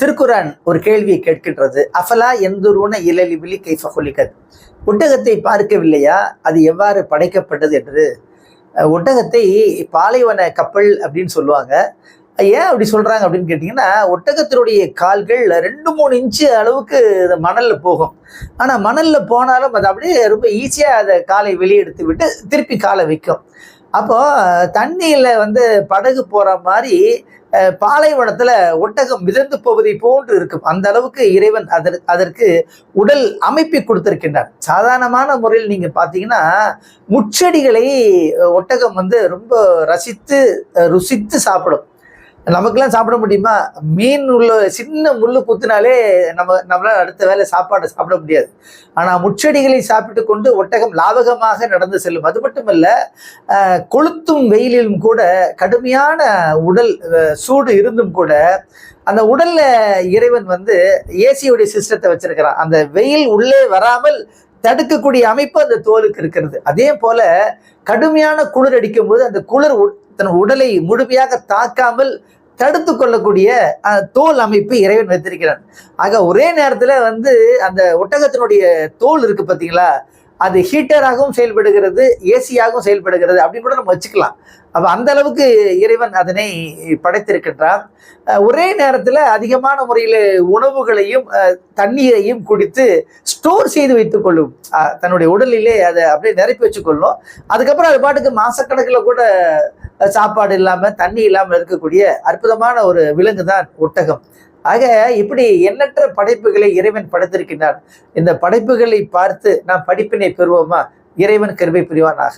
திருக்குரான் ஒரு கேள்வியை கேட்கின்றது. அஃபலா எந்தூருன இலலி விழி கைஃபகுலிகத் ஒட்டகத்தை பார்க்கவில்லையா? அது எவ்வாறு படைக்கப்பட்டது என்று. ஒட்டகத்தை பாலைவன கப்பல் அப்படின்னு சொல்லுவாங்க. ஏன் அப்படி சொல்கிறாங்க அப்படின்னு கேட்டிங்கன்னா ஒட்டகத்தினுடைய கால்கள் ரெண்டு மூணு இன்ச்சு அளவுக்கு மணலில் போகும். ஆனால் மணலில் போனாலும் அது அப்படியே ரொம்ப ஈஸியாக அதை காலை வெளியெடுத்து விட்டு திருப்பி காலை வைக்கும். அப்போது தண்ணியில் வந்து படகு போகிற மாதிரி பாலைவனத்தில் ஒட்டகம் மிதந்து போவதை போன்று இருக்கும். அந்த அளவுக்கு இறைவன் அதற்கு அதற்கு உடல் அமைப்பை கொடுத்திருக்கின்றார். சாதாரணமான முறையில் நீங்கள் பார்த்தீங்கன்னா முச்செடிகளை ஒட்டகம் வந்து ரொம்ப ரசித்து ருசித்து சாப்பிடும். நமக்கெல்லாம் சாப்பிட முடியுமா? மீன் உள்ள சின்ன முள் குத்துனாலே நம்ம நம்மளால் அடுத்த வேலை சாப்பாடு சாப்பிட முடியாது. ஆனால் முச்செடிகளை சாப்பிட்டு கொண்டு ஒட்டகம் லாபகமாக நடந்து செல்லும். அது மட்டுமல்ல கொளுத்தும் வெயிலிலும் கூட கடுமையான உடல் சூடு இருந்தும் கூட அந்த உடல்ல இறைவன் வந்து ஏசியுடைய சிஸ்டத்தை வச்சிருக்கிறான். அந்த வெயில் உள்ளே வராமல் தடுக்கக்கூடிய அமைப்பு அந்த தோலுக்கு இருக்கிறது. அதே போல கடுமையான குளிர் அடிக்கும் போது அந்த குளிர் தன் உடலை முழுமையாக தாக்காமல் தடுத்து கொள்ளக்கூடிய தோல் அமைப்பு இறைவன் வைத்திருக்கிறான். ஆக ஒரே நேரத்தில் வந்து அந்த ஒட்டகத்தினுடைய தோல் இருக்கு பார்த்தீங்களா அது ஹீட்டராகவும் செயல்படுகிறது ஏசியாகவும் செயல்படுகிறது அப்படின்னு கூட நம்ம வச்சுக்கலாம். அப்போ அந்த அளவுக்கு இறைவன் அதனை படைத்திருக்கின்றான். ஒரே நேரத்தில் அதிகமான முறையில் உணவுகளையும் தண்ணீரையும் குடித்து ஸ்டோர் செய்து வைத்துக்கொள்ளும் தன்னுடைய உடலிலே அதை அப்படியே நிரப்பி வச்சுக்கொள்ளும் அதுக்கப்புறம் அது பாட்டுக்கு மாசக்கணக்கில் கூட சாப்பாடு இல்லாமல் தண்ணி இல்லாமல் இருக்கக்கூடிய அற்புதமான ஒரு விலங்கு தான் ஒட்டகம். ஆக இப்படி எண்ணற்ற படைப்புகளை இறைவன் படைத்திருக்கின்றான். இந்த படைப்புகளை பார்த்து நாம் படிப்பினை பெறுவோமா? இறைவன் கருவை புரிவானாக.